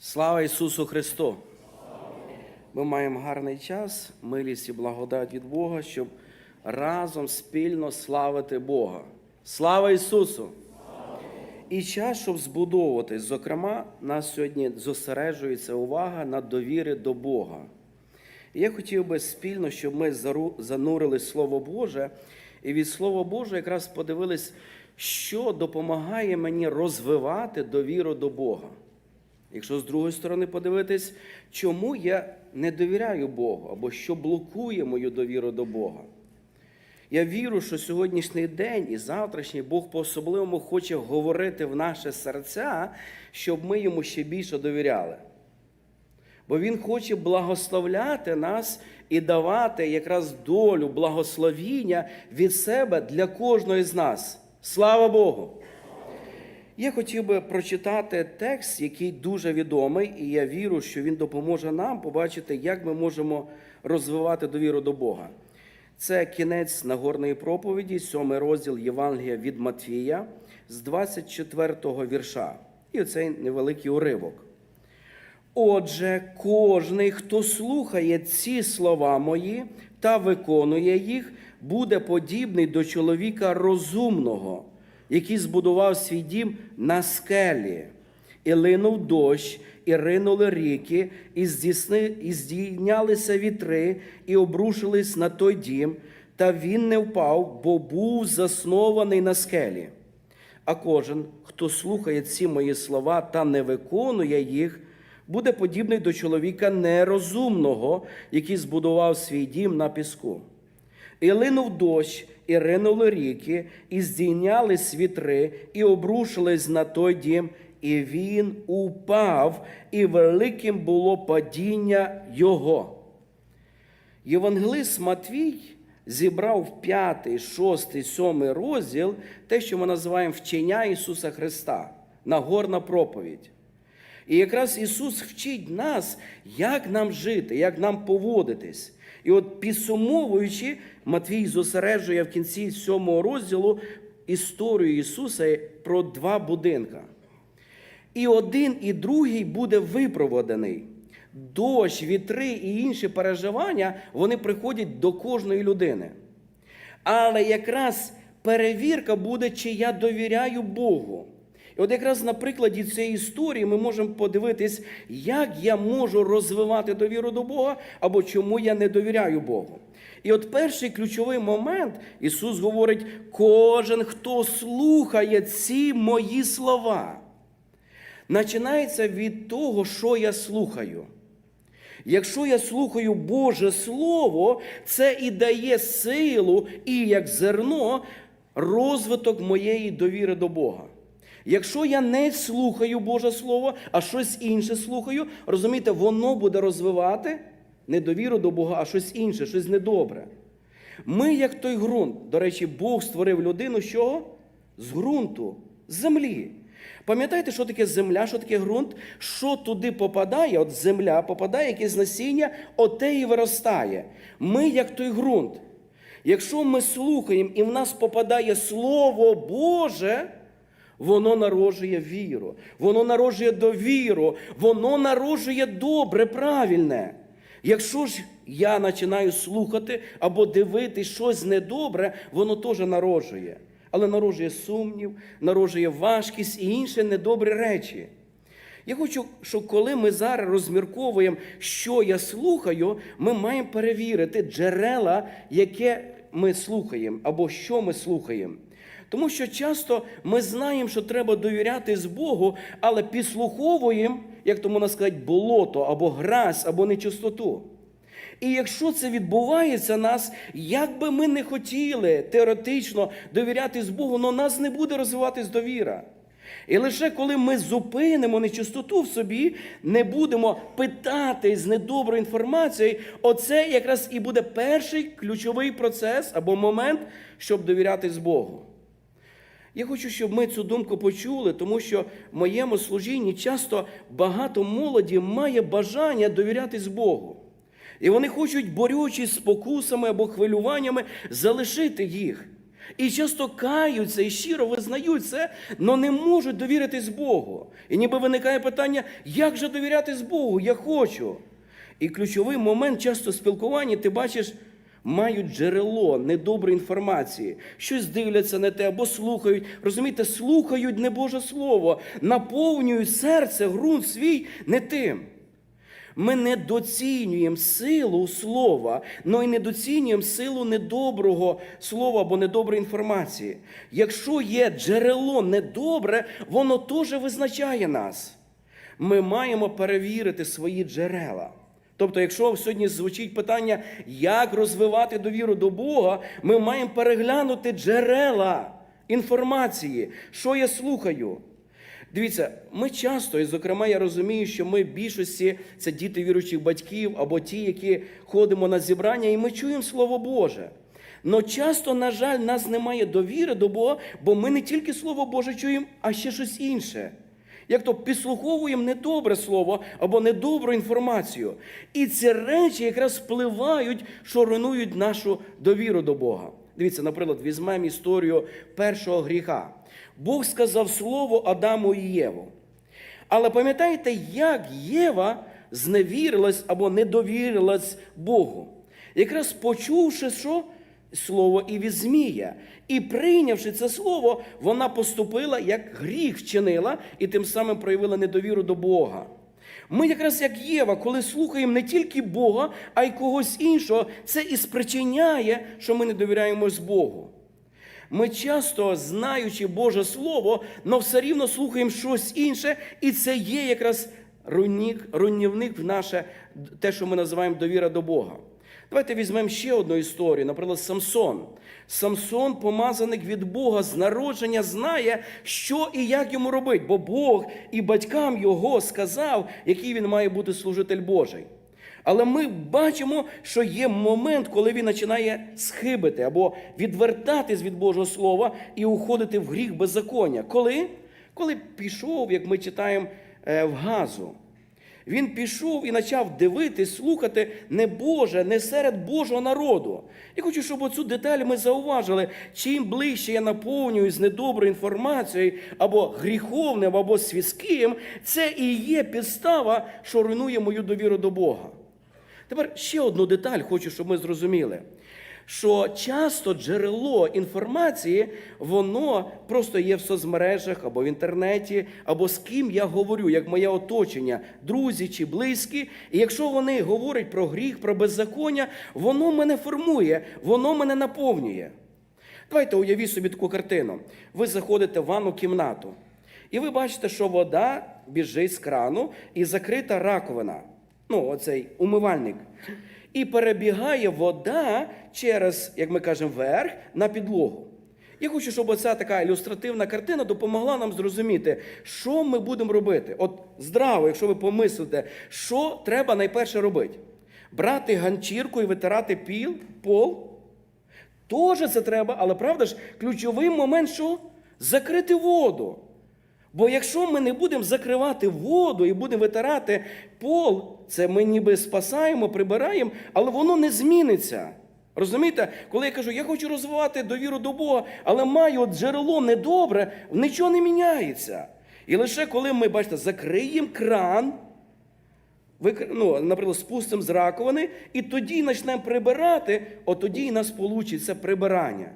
Слава Ісусу Христу! Ми маємо гарний час, милість і благодать від Бога, щоб разом спільно славити Бога. Слава Ісусу! І час, щоб збудовуватись. Зокрема, нас сьогодні зосереджується увага на довірі до Бога. Я хотів би спільно, щоб ми занурили Слово Боже, і від Слова Божого якраз подивились, що допомагає мені розвивати довіру до Бога. Якщо з другої сторони подивитись, чому я не довіряю Богу, або що блокує мою довіру до Бога. Я вірю, що сьогоднішній день і завтрашній Бог по-особливому хоче говорити в наше серця, щоб ми йому ще більше довіряли. Бо Він хоче благословляти нас і давати якраз долю, благословіння від себе для кожного з нас. Слава Богу! Я хотів би прочитати текст, який дуже відомий, і я вірю, що він допоможе нам побачити, як ми можемо розвивати довіру до Бога. Це кінець Нагорної проповіді, сьомий розділ Євангелія від Матвія з 24-го вірша. І оцей невеликий уривок. Отже, кожний, хто слухає ці слова мої та виконує їх, буде подібний до чоловіка розумного, який збудував свій дім на скелі, і линув дощ, і ринули ріки, і, здійсни, і здійнялися вітри, і обрушились на той дім, та він не впав, бо був заснований на скелі. А кожен, хто слухає ці мої слова та не виконує їх, буде подібний до чоловіка нерозумного, який збудував свій дім на піску. І линув дощ, і ринули ріки, і здійнялись вітри, і обрушились на той дім, і він упав, і великим було падіння його. Євангелист Матвій зібрав п'ятий, шостий, сьомий розділ те, що ми називаємо вчення Ісуса Христа, Нагорна проповідь. І якраз Ісус вчить нас, як нам жити, як нам поводитись. І от підсумовуючи, Матвій зосереджує в кінці сьомого розділу історію Ісуса про два будинка. І один, і другий буде випроводений. Дощ, вітри і інші переживання вони приходять до кожної людини. Але якраз перевірка буде, чи я довіряю Богу. І от якраз на прикладі цієї історії ми можемо подивитись, як я можу розвивати довіру до Бога або чому я не довіряю Богу. І от перший ключовий момент Ісус говорить: кожен, хто слухає ці мої слова, починається від того, що я слухаю. Якщо я слухаю Боже Слово, це і дає силу, і як зерно, розвиток моєї довіри до Бога. Якщо я не слухаю Боже Слово, а щось інше слухаю, розумієте, воно буде розвивати не довіру до Бога, а щось інше, щось недобре. Ми, як той ґрунт, до речі, Бог створив людину чого? З ґрунту, з землі. Пам'ятаєте, що таке земля, що таке ґрунт? Що туди попадає, от земля попадає, якесь насіння, оте і виростає. Ми, як той ґрунт. Якщо ми слухаємо і в нас попадає Слово Боже, воно народжує віру, воно народжує довіру, воно народжує добре, правильне. Якщо ж я починаю слухати або дивитись щось недобре, воно теж народжує. Але народжує сумнів, народжує важкість і інші недобрі речі. Я хочу, щоб коли ми зараз розмірковуємо, що я слухаю, ми маємо перевірити джерела, яке ми слухаємо, або що ми слухаємо. Тому що часто ми знаємо, що треба довіряти з Богу, але підслуховуємо, як то можна сказати, болото, або грязь, або нечистоту. І якщо це відбувається нас, як би ми не хотіли теоретично довіряти з Богу, але нас не буде розвиватись довіра. І лише коли ми зупинимо нечистоту в собі, не будемо питати з недоброю інформацією, оце якраз і буде перший ключовий процес або момент, щоб довірятись Богу. Я хочу, щоб ми цю думку почули, тому що в моєму служінні часто багато молоді має бажання довірятись Богу. І вони хочуть, борючись спокусами або хвилюваннями, залишити їх. І часто каються і щиро визнають це, але не можуть довіритись Богу. І ніби виникає питання, як же довірятись Богу? Я хочу. І ключовий момент часто спілкування, ти бачиш, мають джерело недоброї інформації, щось дивляться на те або слухають. Розумієте, слухають не Боже Слово, наповнюють серце, ґрунт свій не тим. Ми недоцінюємо силу слова, але й недоцінюємо силу недоброго слова або недоброї інформації. Якщо є джерело недобре, воно теж визначає нас. Ми маємо перевірити свої джерела. Тобто, якщо сьогодні звучить питання, як розвивати довіру до Бога, ми маємо переглянути джерела інформації, що я слухаю. Дивіться, ми часто, і зокрема, я розумію, що ми в більшості це діти віруючих батьків або ті, які ходимо на зібрання, і ми чуємо Слово Боже. Но часто, на жаль, нас немає довіри до Бога, бо ми не тільки Слово Боже чуємо, а ще щось інше. Як то підслуховуємо недобре слово або недобру інформацію. І ці речі якраз впливають, що руйнують нашу довіру до Бога. Дивіться, наприклад, візьмемо історію першого гріха. Бог сказав слово Адаму і Єву. Але пам'ятаєте, як Єва зневірилась або недовірилась Богу? Якраз почувши, що слово і від Змія. І прийнявши це слово, вона поступила, як гріх вчинила, і тим самим проявила недовіру до Бога. Ми, якраз як Єва, коли слухаємо не тільки Бога, а й когось іншого, це і спричиняє, що ми не довіряємось Богу. Ми часто, знаючи Боже Слово, але все рівно слухаємо щось інше, і це є якраз руйнівник в наше те, що ми називаємо довіра до Бога. Давайте візьмемо ще одну історію, наприклад, Самсон. Самсон, помазаник від Бога з народження, знає, що і як йому робити, бо Бог і батькам його сказав, який він має бути служитель Божий. Але ми бачимо, що є момент, коли він починає схибити або відвертатись від Божого Слова і уходити в гріх беззаконня. Коли? Коли пішов, як ми читаємо е, в газу. Він пішов і почав дивитись, слухати не Боже, не серед Божого народу. Я хочу, щоб оцю деталь ми зауважили. Чим ближче я наповнююсь недоброю інформацією або гріховним, або світським, це і є підстава, що руйнує мою довіру до Бога. Тепер ще одну деталь хочу, щоб ми зрозуміли. Що часто джерело інформації, воно просто є в соцмережах або в інтернеті, або з ким я говорю, як моє оточення, друзі чи близькі. І якщо вони говорять про гріх, про беззаконня, воно мене формує, воно мене наповнює. Давайте уявіть собі таку картину. Ви заходите в ванну кімнату, і ви бачите, що вода біжить з крану і закрита раковина. Ну, оцей умивальник. І перебігає вода через, як ми кажемо, верх на підлогу. Я хочу, щоб оця така ілюстративна картина допомогла нам зрозуміти, що ми будемо робити. От здраво, якщо ви помислите, що треба найперше робити? Брати ганчірку і витирати піл, пол. Тоже це треба, але правда ж, ключовий момент, що закрити воду. Бо якщо ми не будемо закривати воду і будемо витирати пол, це ми ніби спасаємо, прибираємо, але воно не зміниться. Розумієте, коли я кажу, я хочу розвивати довіру до Бога, але маю джерело недобре, нічого не міняється. І лише коли ми, бачите, закриємо кран, ну, наприклад, спустимо з раковини, і тоді почнемо прибирати, от тоді і нас вийде прибирання.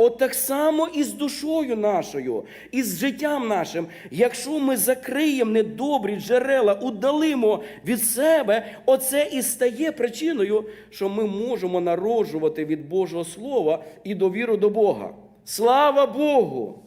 От так само і з душою нашою, і з життям нашим. Якщо ми закриємо недобрі джерела, удалимо від себе, оце і стає причиною, що ми можемо народжувати від Божого Слова і довіру до Бога. Слава Богу!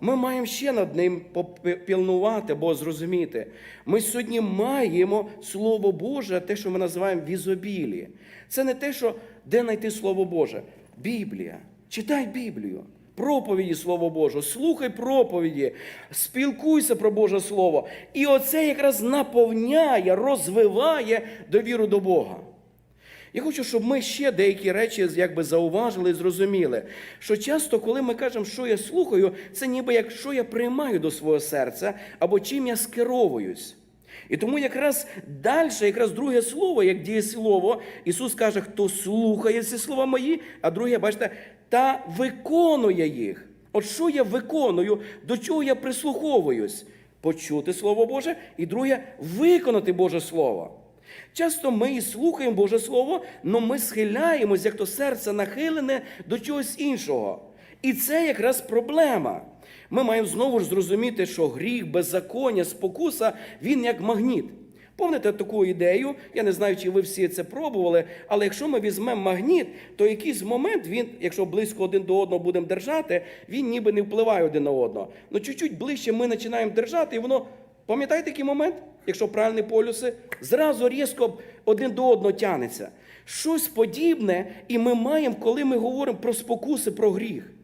Ми маємо ще над ним попілнувати або зрозуміти. Ми сьогодні маємо Слово Боже, те, що ми називаємо візобілі. Це не те, що де знайти Слово Боже. Біблія. Читай Біблію. Проповіді Слово Боже, слухай проповіді, спілкуйся про Боже Слово. І оце якраз наповняє, розвиває довіру до Бога. Я хочу, щоб ми ще деякі речі якби зауважили і зрозуміли, що часто, коли ми кажемо, що я слухаю, це ніби як що я приймаю до свого серця або чим я скеровуюсь. І тому якраз далі, якраз друге слово, як дієслово, Ісус каже, хто слухає ці слова мої, а друге, бачите, та виконує їх. От що я виконую, до чого я прислуховуюсь? Почути Слово Боже, і друге виконати Боже Слово. Часто ми і слухаємо Боже Слово, але ми схиляємось, як то серце нахилене до чогось іншого. І це якраз проблема. Ми маємо знову ж зрозуміти, що гріх, беззаконня, спокуса він як магніт. Помните таку ідею? Я не знаю, чи ви всі це пробували, але якщо ми візьмемо магніт, то якийсь момент він, якщо близько один до одного будемо держати, він ніби не впливає один на одного. Ну чуть-чуть ближче ми починаємо держати, і воно, пам'ятаєте такий момент? Якщо правильні полюси, зразу різко один до одного тянеться. Щось подібне, і ми маємо, коли ми говоримо про спокуси, про гріх.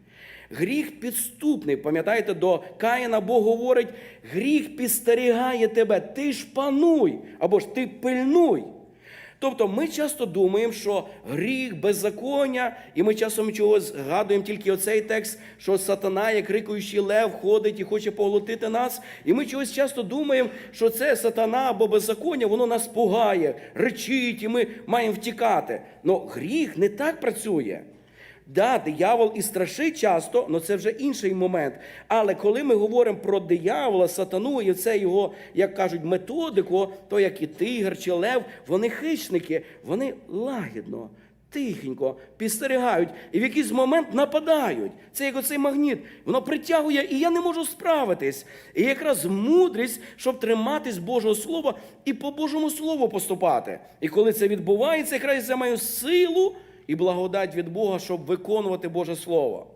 Гріх підступний, пам'ятаєте, до Каїна Бог говорить: гріх підстерігає тебе, ти ж пануй, або ж ти пильнуй. Тобто ми часто думаємо, що гріх, беззаконня, і ми часом чогось згадуємо тільки оцей текст, що сатана, як рикуючий лев, ходить і хоче поглотити нас. І ми чогось часто думаємо, що це сатана або беззаконня, воно нас пугає, речить, і ми маємо втікати. Но гріх не так працює. Да, диявол і страшить часто, але це вже інший момент. Але коли ми говоримо про диявола, сатану і це його, як кажуть, методику, то як і тигр чи лев, вони хищники, вони лагідно, тихенько підстерігають і в якийсь момент нападають. Це як оцей магніт, воно притягує, і я не можу справитись. І якраз мудрість, щоб триматись Божого Слова і по Божому Слову поступати. І коли це відбувається, якраз я маю силу і благодать від Бога, щоб виконувати Боже Слово.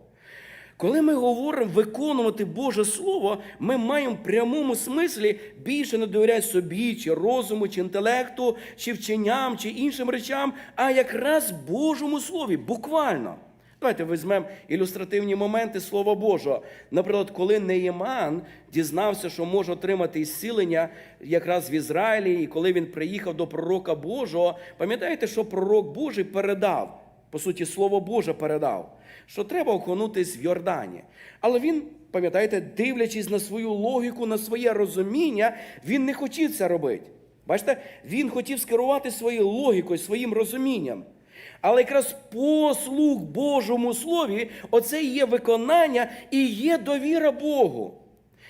Коли ми говоримо виконувати Боже Слово, ми маємо в прямому смислі більше не довіряти собі, чи розуму, чи інтелекту, чи вченням, чи іншим речам, а якраз Божому Слові, буквально. Давайте візьмемо ілюстративні моменти Слова Божого. Наприклад, коли Неєман дізнався, що може отримати ісцілення якраз в Ізраїлі, і коли він приїхав до пророка Божого, пам'ятаєте, що пророк Божий передав? По суті, Слово Боже передав, що треба окунутись в Йордані. Але він, пам'ятаєте, дивлячись на свою логіку, на своє розуміння, він не хотів це робити. Бачите, він хотів скерувати своєю логікою, своїм розумінням. Але якраз послух Божому Слові, оце є виконання і є довіра Богу.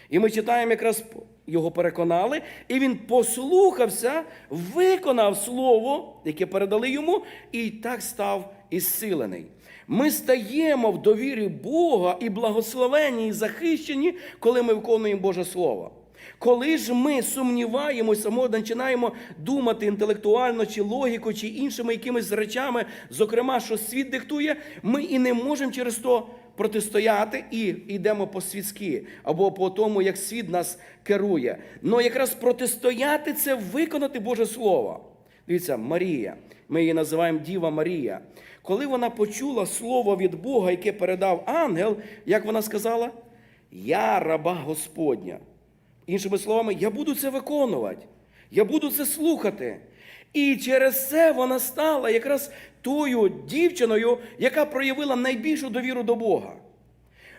І ми читаємо, якраз його переконали, і він послухався, виконав слово, яке передали йому, і так став ісцилений. Ми стаємо в довірі Бога і благословенні, і захищені, коли ми виконуємо Боже Слово. Коли ж ми сумніваємося, ми починаємо думати інтелектуально, чи логіку, чи іншими якимись речами, зокрема, що світ диктує, ми і не можемо через то протистояти і йдемо по світськи, або по тому, як світ нас керує. Но якраз протистояти це виконати Боже Слово. Дивіться, Марія, ми її називаємо Діва Марія. Коли вона почула слово від Бога, яке передав ангел, як вона сказала? Я раба Господня. Іншими словами, я буду це виконувати, я буду це слухати. І через це вона стала якраз тою дівчиною, яка проявила найбільшу довіру до Бога.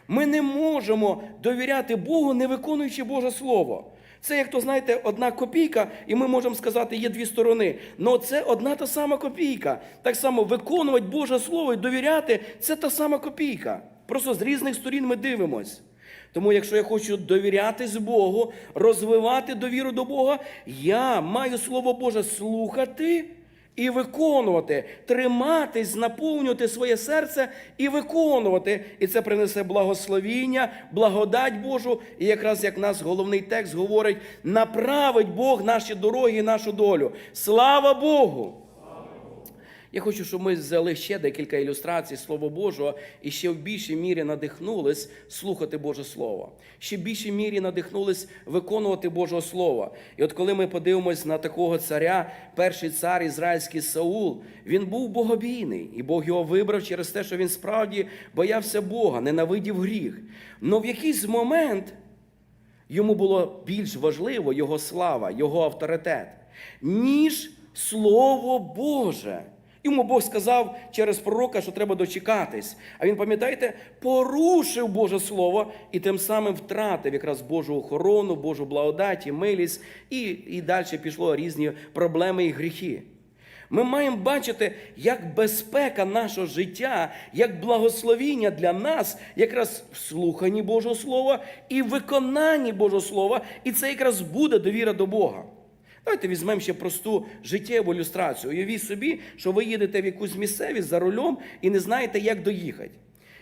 Ми не можемо довіряти Богу, не виконуючи Боже Слово. Це, як то знаєте, одна копійка, і ми можемо сказати, є дві сторони. Але це одна та сама копійка. Так само виконувати Боже Слово і довіряти це та сама копійка. Просто з різних сторін ми дивимось. Тому, якщо я хочу довірятись Богу, розвивати довіру до Бога, я маю Слово Боже слухати і виконувати, триматись, наповнювати своє серце і виконувати. І це принесе благословіння, благодать Божу. І якраз як нас головний текст говорить, направить Бог наші дороги і нашу долю. Слава Богу! Я хочу, щоб ми взяли ще декілька ілюстрацій Слова Божого і ще в більшій мірі надихнулись слухати Боже Слово. Ще в більшій мірі надихнулись виконувати Божого Слова. І от коли ми подивимось на такого царя, перший цар ізраїльський Саул, він був богобійний, і Бог його вибрав через те, що він справді боявся Бога, ненавидів гріх. Но в якийсь момент йому було більш важливо його слава, його авторитет, ніж Слово Боже. Йому Бог сказав через пророка, що треба дочекатись. А він, пам'ятаєте, порушив Боже Слово і тим самим втратив якраз Божу охорону, Божу благодать і милість, і, і далі пішло різні проблеми і гріхи. Ми маємо бачити, як безпека нашого життя, як благословіння для нас, якраз в слуханні Божого Слова і виконанні Божого Слова, і це якраз буде довіра до Бога. Давайте візьмемо ще просту життєву ілюстрацію. Уявіть собі, що ви їдете в якусь місцевість за рулем і не знаєте, як доїхати.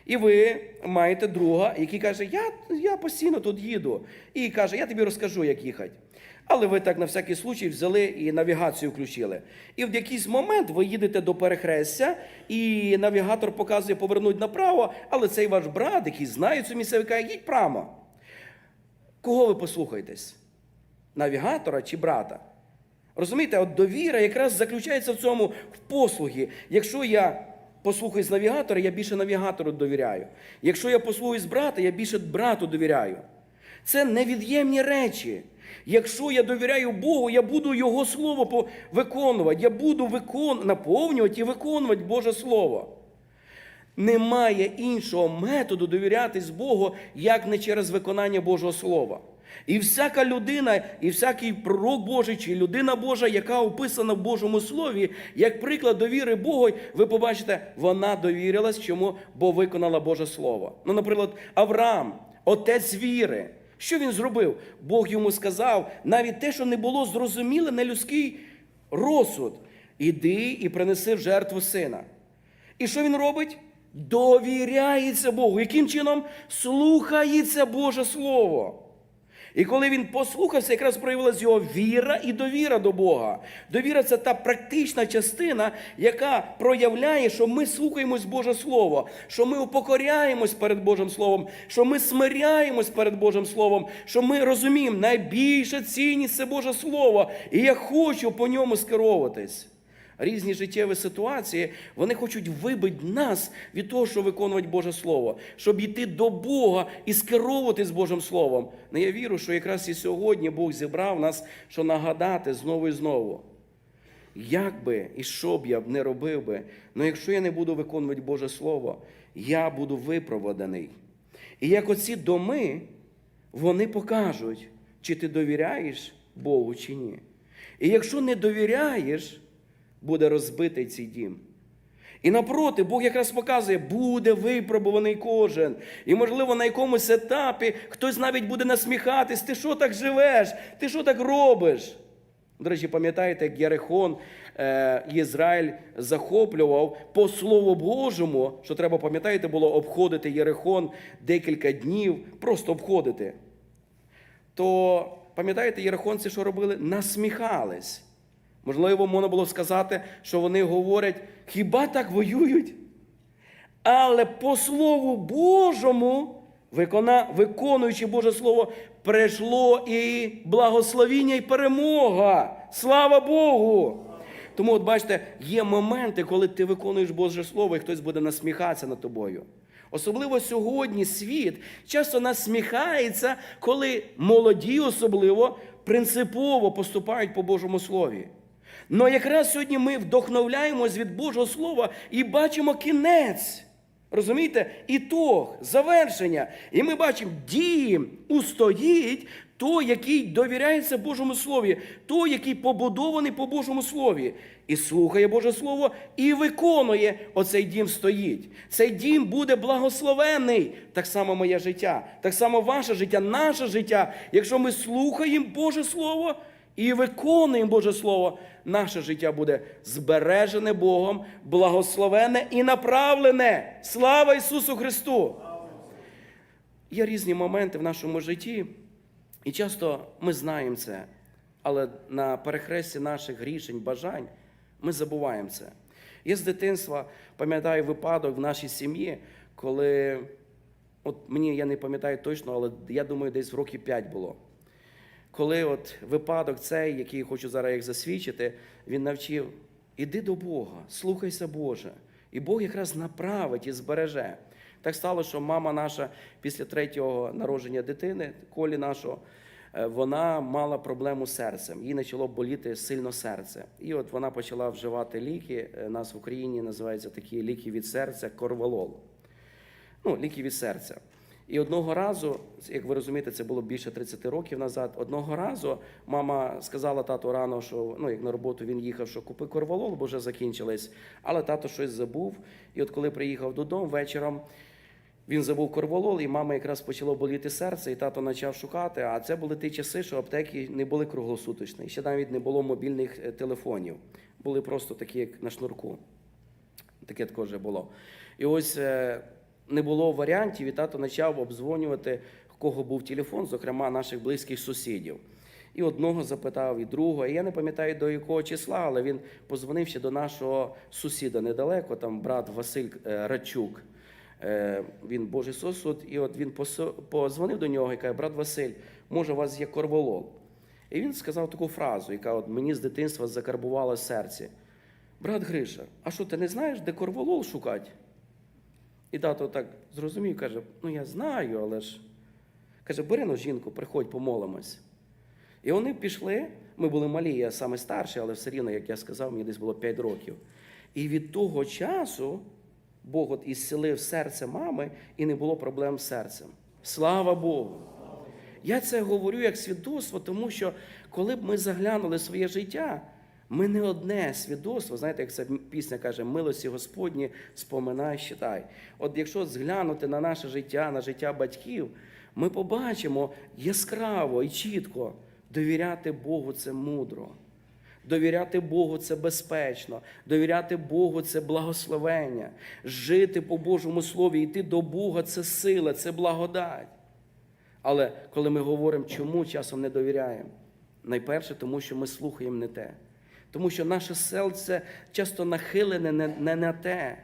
І ви маєте друга, який каже, я, я постійно тут їду. І каже, я тобі розкажу, як їхати. Але ви так на всякий случай взяли і навігацію включили. І в якийсь момент ви їдете до перехрестя, і навігатор показує повернути направо, але цей ваш брат, який знає цю місцеву, каже, їдь прямо. Кого ви послухаєтесь? Навігатора чи брата? Розумієте, от довіра якраз заключається в цьому в послугі. Якщо я послухаюсь навігатора, я більше навігатору довіряю. Якщо я послухаюсь брата, я більше брату довіряю. Це невід'ємні речі. Якщо я довіряю Богу, я буду Його Слово виконувати. Я буду викон... наповнювати і виконувати Боже Слово. Немає іншого методу довірятись Богу, як не через виконання Божого Слова. І всяка людина, і всякий пророк Божий чи людина Божа, яка описана в Божому Слові, як приклад довіри Богу, ви побачите, вона довірилась чому, бо виконала Боже Слово. Ну, наприклад, Авраам, отець віри. Що він зробив? Бог йому сказав навіть те, що не було зрозуміле на людський розсуд. Іди і принеси в жертву сина. І що він робить? Довіряється Богу. Яким чином? Слухається Боже Слово. І коли він послухався, якраз проявилась його віра і довіра до Бога. Довіра це та практична частина, яка проявляє, що ми слухаємось Боже Слово, що ми упокоряємось перед Божим Словом, що ми смиряємось перед Божим Словом, що ми розуміємо, найбільша цінність це Боже Слово, і я хочу по ньому скеровуватись. Різні життєві ситуації, вони хочуть вибити нас від того, що виконувати Боже Слово, щоб йти до Бога і скеровуватись Божим Словом. Ну, я вірю, що якраз і сьогодні Бог зібрав нас, що нагадати знову і знову. Як би і що б я б не робив би, але якщо я не буду виконувати Боже Слово, я буду випроводаний. І як оці доми, вони покажуть, чи ти довіряєш Богу, чи ні. І якщо не довіряєш, буде розбитий цей дім. І напроти, Бог якраз показує, буде випробуваний кожен. І, можливо, на якомусь етапі хтось навіть буде насміхатись, ти що так живеш, ти що так робиш? До речі, пам'ятаєте, як Єрихон е, Ізраїль захоплював по Слову Божому, що треба, пам'ятаєте, було обходити Єрихон декілька днів, просто обходити. То пам'ятаєте, єрихонці що робили? Насміхались. Можливо, можна було сказати, що вони говорять, хіба так воюють? Але по Слову Божому, виконуючи Боже Слово, прийшло і благословіння, і перемога. Слава Богу! Тому, от бачите, є моменти, коли ти виконуєш Боже Слово, і хтось буде насміхатися над тобою. Особливо сьогодні світ часто насміхається, коли молоді, особливо, принципово поступають по Божому Слові. Но якраз сьогодні ми вдохновляємось від Божого Слова і бачимо кінець. Розумієте? Ітог, завершення. І ми бачимо, дієм устоїть той, який довіряється Божому Слові, той, який побудований по Божому Слові, і слухає Боже Слово, і виконує, оцей дім стоїть. Цей дім буде благословений. Так само моє життя, так само ваше життя, наше життя. Якщо ми слухаємо Боже Слово і виконуємо Боже Слово, наше життя буде збережене Богом, благословене і направлене. Слава Ісусу Христу! Є різні моменти в нашому житті, і часто ми знаємо це, але на перехресті наших рішень, бажань ми забуваємо це. Я з дитинства пам'ятаю випадок в нашій сім'ї, коли, от мені я не пам'ятаю точно, але я думаю, десь в років 5 було. Коли от випадок цей, який я хочу зараз їх засвідчити, він навчив: іди до Бога, слухайся Боже. І Бог якраз направить і збереже. Так стало, що мама наша після третього народження дитини, колі нашого, е, вона мала проблему з серцем. Їй почало боліти сильно серце. І от вона почала вживати ліки. е, нас в Україні називаються такі ліки від серця корвалол. Ну, ліки від серця. І одного разу, як ви розумієте, це було більше 30 років назад. Одного разу мама сказала тату рано, що ну як на роботу він їхав, що купи корвалол, бо вже закінчились. Але тато щось забув. І от коли приїхав додому вечором, він забув корвалол, і мама якраз почало боліти серце, і тато почав шукати. А це були ті часи, що аптеки не були круглосуточні. Ще навіть не було мобільних е, телефонів. Були просто такі, як на шнурку. Таке також було. І ось е, не було варіантів, і тато почав обдзвонювати, в кого був телефон, зокрема наших близьких сусідів. І одного запитав, і другого. І я не пам'ятаю до якого числа, але він позвонив ще до нашого сусіда недалеко, там брат Василь е, Радчук. Е, Він Божий сосуд, і от він позвонив до нього і каже, брат Василь, може, у вас є корвалол? І він сказав таку фразу, яка от мені з дитинства закарбувала серці. Брат Гриша, а що ти не знаєш, де корвалол шукати? І тато так зрозумів, каже: ну я знаю, але ж. Каже, бери ну, жінку, приходь, помолимось. І вони пішли. Ми були малі, я саме старший, але все рівно, як я сказав, мені десь було 5 років. І від того часу Бог от ісцелив серце мами і не було проблем з серцем. Слава Богу! Я це говорю як свідоцтво, тому що коли б ми заглянули своє життя, ми не одне свідоцтво, знаєте, як ця пісня каже, милості Господні, споминай, считай. От якщо зглянути на наше життя, на життя батьків, ми побачимо яскраво і чітко довіряти Богу це мудро. Довіряти Богу це безпечно, довіряти Богу це благословення, жити по Божому Слові, йти до Бога це сила, це благодать. Але коли ми говоримо, чому часом не довіряємо, найперше, тому що ми слухаємо не те. Тому що наше серце часто нахилене не, не на те.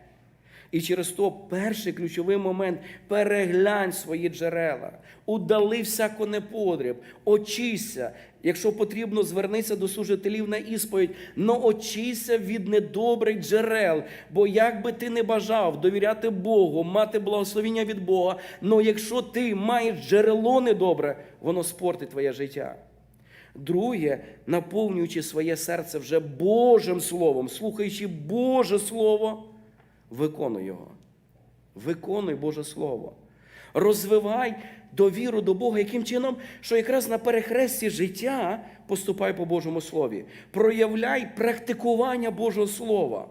І через то перший ключовий момент переглянь свої джерела, удали всяку неподріб, очися. Якщо потрібно, звернися до служителів на ісповідь, но очися від недобрих джерел. Бо як би ти не бажав довіряти Богу, мати благословіння від Бога, но якщо ти маєш джерело недобре, воно спортить твоє життя. Друге, наповнюючи своє серце вже Божим Словом, слухаючи Боже Слово, виконуй його. Виконуй Боже Слово. Розвивай довіру до Бога, яким чином, що якраз на перехресті життя поступай по Божому Слові. Проявляй практикування Божого Слова.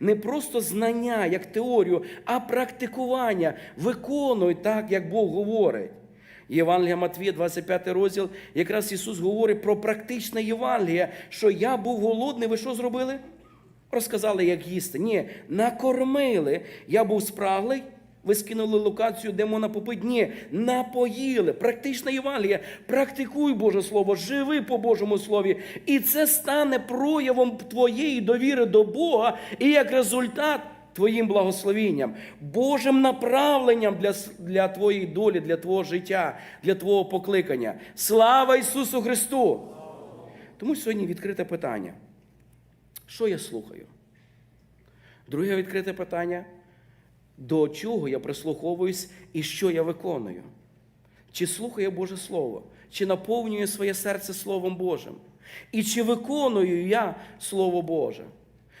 Не просто знання як теорію, а практикування. Виконуй так, як Бог говорить. Євангелія Матвія, 25 розділ, якраз Ісус говорить про практичне Євангеліє, що я був голодний, ви що зробили? Розказали, як їсти. Ні, накормили. Я був спраглий, ви скинули локацію, де можна попити. Ні, напоїли. Практична Євангелія. Практикуй Боже Слово, живи по Божому Слові. І це стане проявом твоєї довіри до Бога, і як результат твоїм благословінням, Божим направленням для, для твоєї долі, для твого життя, для твого покликання. Слава Ісусу Христу! Тому сьогодні відкрите питання. Що я слухаю? Друге відкрите питання. До чого я прислуховуюсь і що я виконую? Чи слухаю Боже Слово, чи наповнюю своє серце Словом Божим? І чи виконую я Слово Боже?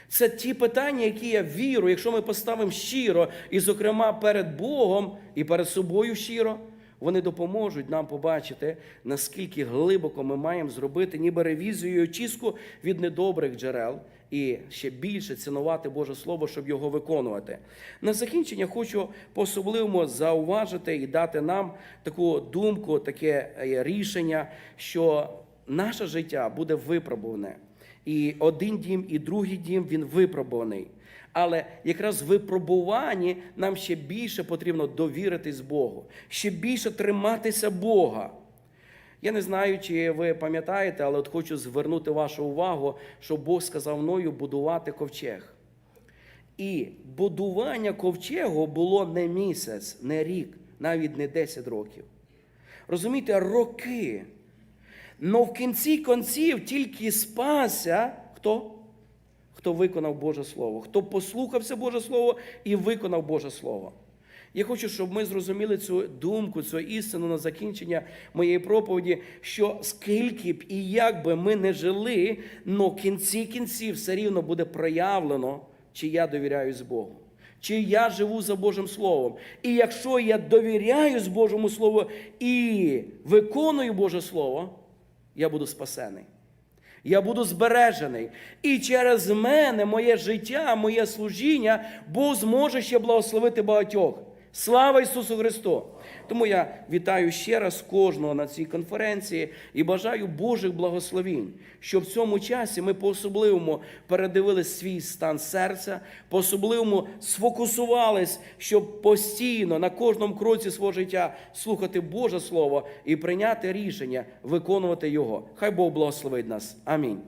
Це ті питання, які я вірю, якщо ми поставимо щиро, і, зокрема, перед Богом і перед собою щиро, вони допоможуть нам побачити, наскільки глибоко ми маємо зробити ніби ревізію і очистку від недобрих джерел і ще більше цінувати Боже Слово, щоб його виконувати. На закінчення хочу по-особливому зауважити і дати нам таку думку, таке е, рішення, що наше життя буде випробуване. І один дім, і другий дім він випробуваний. Але якраз в випробуванні нам ще більше потрібно довіритись Богу, ще більше триматися Бога. Я не знаю, чи ви пам'ятаєте, але от хочу звернути вашу увагу, що Бог сказав мною будувати ковчег. І будування ковчегу було не місяць, не рік, навіть не 10 років. Розумієте, роки. Но в кінці конців тільки спася хто? Хто виконав Боже Слово, хто послухався Боже Слово і виконав Боже Слово. Я хочу, щоб ми зрозуміли цю думку, цю істину на закінчення моєї проповіді, що скільки б і як би ми не жили, но в кінці кінців все рівно буде проявлено, чи я довіряюсь Богу, чи я живу за Божим Словом. І якщо я довіряюсь Божому Слову і виконую Боже Слово, я буду спасений. Я буду збережений. І через мене, моє життя, моє служіння, Бог зможе ще благословити багатьох. Слава Ісусу Христу! Тому я вітаю ще раз кожного на цій конференції і бажаю Божих благословінь, щоб в цьому часі ми по-особливому передивились свій стан серця, по-особливому сфокусувались, щоб постійно на кожному кроці свого життя слухати Боже Слово і прийняти рішення виконувати його. Хай Бог благословить нас. Амінь.